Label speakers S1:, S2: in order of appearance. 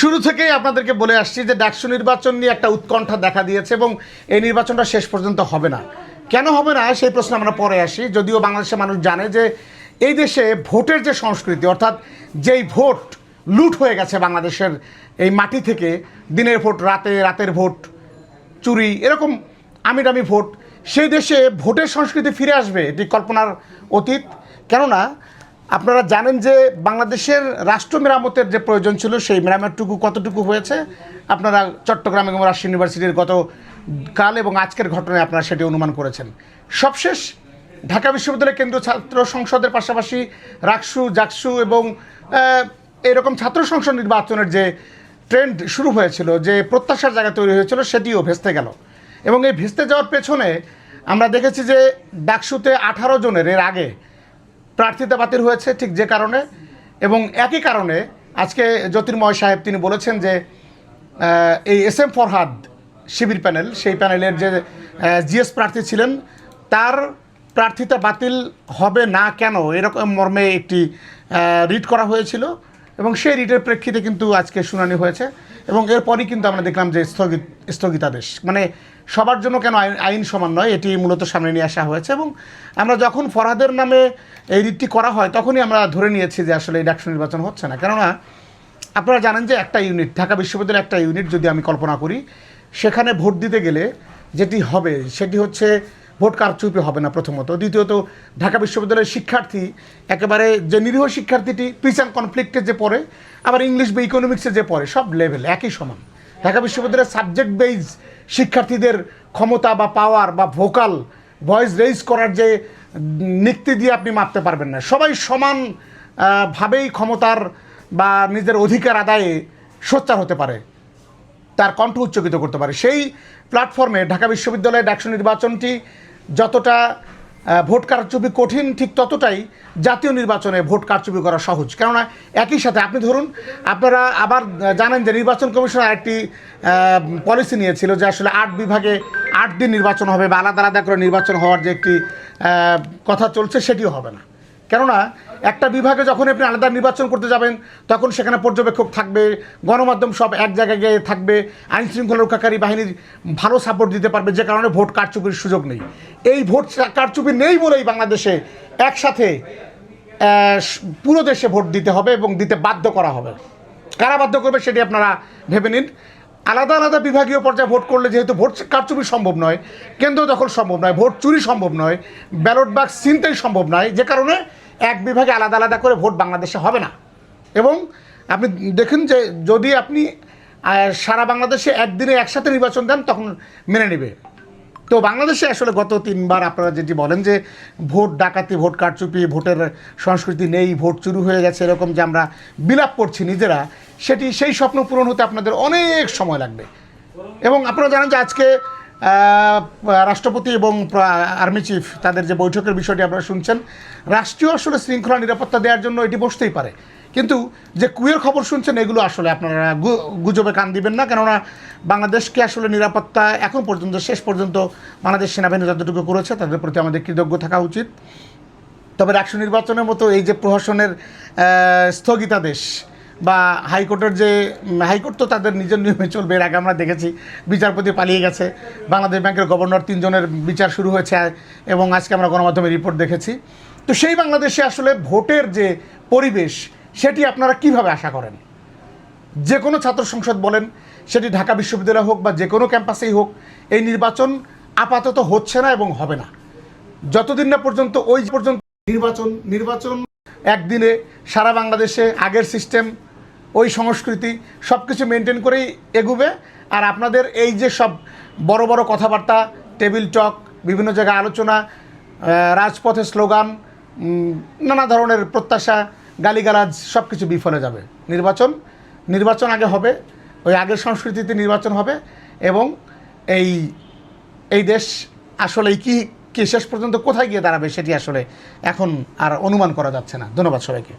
S1: শুরু থেকেই আপনাদেরকে বলে আসছি যে ডাকসু নির্বাচন নিয়ে একটা উৎকণ্ঠা দেখা দিয়েছে এবং এই নির্বাচনটা শেষ পর্যন্ত হবে না। কেন হবে না? সেই প্রশ্নে আমরা পরে আসি। যদিও বাংলাদেশের মানুষ জানে যে এই দেশে ভোটের যে সংস্কৃতি, অর্থাৎ যেই ভোট লুট হয়ে গেছে বাংলাদেশের এই মাটি থেকে, দিনের ভোট, রাতে রাতের ভোট, চুরি, এরকম আমিরামি ভোট, সেই দেশে ভোটের সংস্কৃতি ফিরে আসবে এটি কল্পনার অতীত। কেননা আপনারা জানেন যে বাংলাদেশের রাষ্ট্র মেরামতের যে প্রয়োজন ছিল, সেই মেরামতটুকু কতটুকু হয়েছে? আপনারা চট্টগ্রাম এবং রাজশাহী ইউনিভার্সিটির গত কাল এবং আজকের ঘটনায় আপনারা সেটি অনুমান করেছেন। সবশেষ, ঢাকা বিশ্ববিদ্যালয় কেন্দ্রীয় ছাত্র সংসদের পাশাপাশি রাকসু, জাকসু এবং এরকম ছাত্র সংসদ নির্বাচনের যে ট্রেন্ড শুরু হয়েছিল, যে প্রত্যাশার জায়গা তৈরি হয়েছিল, সেটিও ভেস্তে গেল। এবং এই ভেস্তে যাওয়ার পেছনে আমরা দেখেছি যে ডাকসুতে আঠারো জনের এর আগে প্রার্থিতা বাতিল হয়েছে ঠিক যে কারণে এবং একই কারণে আজকে জ্যোতির্ময় সাহেব তিনি বলেছেন যে এই S M Farhad Shibir panel, সেই প্যানেলের যে জিএস প্রার্থী ছিলেন, তার প্রার্থিতা বাতিল হবে না কেন এরকম মর্মে একটি রিট করা হয়েছিল এবং সেই রিটের প্রেক্ষিতে কিন্তু আজকে শুনানি হয়েছে। এবং এরপরই কিন্তু আমরা দেখলাম যে স্থগিত, স্থগিতাদেশ। মানে সবার জন্য কেন আইন আইন সমান নয়, এটি মূলত সামনে নিয়ে আসা হয়েছে এবং আমরা যখন ফরহাদের নামে এই রিটটি করা হয়, তখনই আমরা ধরে নিয়েছি যে আসলে এই ডাকসু নির্বাচন হচ্ছে না। কেননা আপনারা জানেন যে একটা ইউনিট, ঢাকা বিশ্ববিদ্যালয়ের একটা ইউনিট যদি আমি কল্পনা করি, সেখানে ভোট দিতে গেলে যেটি হবে, সেটি হচ্ছে ভোট কারচুপি হবে না প্রথমত। দ্বিতীয়ত, ঢাকা বিশ্ববিদ্যালয়ের শিক্ষার্থী, একেবারে যে নিরীহ শিক্ষার্থীটি পিস অ্যান্ড কনফ্লিক্টে যে পড়ে, আবার ইংলিশ বা ইকোনমিক্সে যে পড়ে, সব লেভেল একই সমান। ঢাকা বিশ্ববিদ্যালয়ের সাবজেক্ট বেইজ শিক্ষার্থীদের ক্ষমতা বা পাওয়ার বা ভোকাল ভয়েস রেইজ করার যে নিক্তি দিয়ে আপনি মাপতে পারবেন না। সবাই সমান ভাবেই ক্ষমতার বা নিজের অধিকার আদায়ে সোচ্চার হতে পারে, তার কণ্ঠ উচ্চকিত করতে পারে। সেই প্ল্যাটফর্মে ঢাকা বিশ্ববিদ্যালয়ের ডাকসু নির্বাচনটি যতটা ভোট কারচুপি কঠিন ঠিক ততটাই জাতীয় নির্বাচনে ভোট কারচুপি করা সহজ। কেননা একই সাথে আপনি ধরুন, আপনারা আবার জানেন যে নির্বাচন কমিশন একটি পলিসি নিয়েছিল যে আসলে আট বিভাগে আট দিন নির্বাচন হবে বা আলাদা আলাদা করে নির্বাচন হওয়ার যে একটি কথা চলছে সেটিও হবে না। কেননা একটা বিভাগে যখন আপনি আলাদা নির্বাচন করতে যাবেন, তখন সেখানে পর্যবেক্ষক থাকবে, গণমাধ্যম সব এক জায়গায় গিয়ে থাকবে আইন শৃঙ্খলা রক্ষাকারী বাহিনীর ভালো সাপোর্ট দিতে পারবে, যে কারণে ভোট কারচুপির সুযোগ নেই। এই ভোট কারচুপি নেই বলেই বাংলাদেশে একসাথে পুরো দেশে ভোট দিতে হবে এবং দিতে বাধ্য করা হবে। কারা বাধ্য করবে সেটি আপনারা ভেবে নিন। আলাদা আলাদা বিভাগীয় পর্যায়ে ভোট করলে যেহেতু ভোট কারচুপি সম্ভব নয়, কেন্দ্র দখল সম্ভব নয়, ভোট চুরি সম্ভব নয়, ব্যালট বাক্স চিনতেই সম্ভব নয়, যে কারণে এক বিভাগে আলাদা আলাদা করে ভোট বাংলাদেশে হবে না। এবং আপনি দেখুন যে যদি আপনি সারা বাংলাদেশে একদিনে একসাথে নির্বাচন দেন, তখন মেনে নেবে। তো বাংলাদেশে আসলে গত তিনবার আপনারা যেটি বলেন যে ভোট ডাকাতি, ভোট কারচুপি, ভোটের সংস্কৃতি নেই, ভোট চুরি হয়ে গেছে, এরকম যে আমরা বিলাপ করছি নিজেরা, সেটি সেই স্বপ্ন পূরণ হতে আপনাদের অনেক সময় লাগবে। এবং আপনারা জানেন যে আজকে রাষ্ট্রপতি এবং আর্মি চিফ তাদের যে বৈঠকের বিষয়টি আপনারা শুনছেন রাষ্ট্রীয় আসলে শৃঙ্খলা নিরাপত্তা দেওয়ার জন্য এটি বসতেই পারে। কিন্তু যে কুয়ের খবর শুনছেন এগুলো আসলে আপনারা গুজবে কান দিবেন না কেননা বাংলাদেশকে আসলে নিরাপত্তা এখন পর্যন্ত শেষ পর্যন্ত বাংলাদেশ সেনাবাহিনী যতটুকু করেছে তাদের প্রতি আমাদের কৃতজ্ঞ থাকা উচিত। তবে রাষ্ট্র নির্বাচনের মতো এই যে প্রহসনের আহ, স্থগিতাদেশ বা হাইকোর্টের যে হাইকোর্ট তো তাদের নিজের নিয়মে চলবে, এর আগে আমরা দেখেছি বিচারপতি পালিয়ে গেছে। বাংলাদেশ ব্যাংকের গভর্নর তিনজনের বিচার শুরু হয়েছে, এবং আজকে আমরা গণমাধ্যমে রিপোর্ট দেখেছি। তো সেই বাংলাদেশে আসলে ভোটের যে পরিবেশ, সেটি আপনারা কীভাবে আশা করেন? যে কোনো ছাত্র সংসদ বলেন, সেটি ঢাকা বিশ্ববিদ্যালয় হোক বা যে কোনো ক্যাম্পাসেই হোক, এই নির্বাচন আপাতত হচ্ছে না এবং হবে না। যতদিন না পর্যন্ত ওই পর্যন্ত নির্বাচন নির্বাচন একদিনে সারা বাংলাদেশে আগের সিস্টেম ওই সংস্কৃতি সব কিছু মেনটেন করেই এগুবে। আর আপনাদের এই যে সব বড় বড় কথাবার্তা টেবিল টক বিভিন্ন জায়গায় আলোচনা রাজপথে স্লোগান নানা ধরনের প্রত্যাশা, গালিগালাজ সব কিছু বিফলে যাবে। নির্বাচন নির্বাচন আগে হবে, ওই আগের সংস্কৃতিতে নির্বাচন হবে এবং এই এই দেশ আসলে কি কি শেষ পর্যন্ত কোথায় গিয়ে দাঁড়াবে সেটি আসলে এখন আর অনুমান করা যাচ্ছে না। ধন্যবাদ সবাইকে।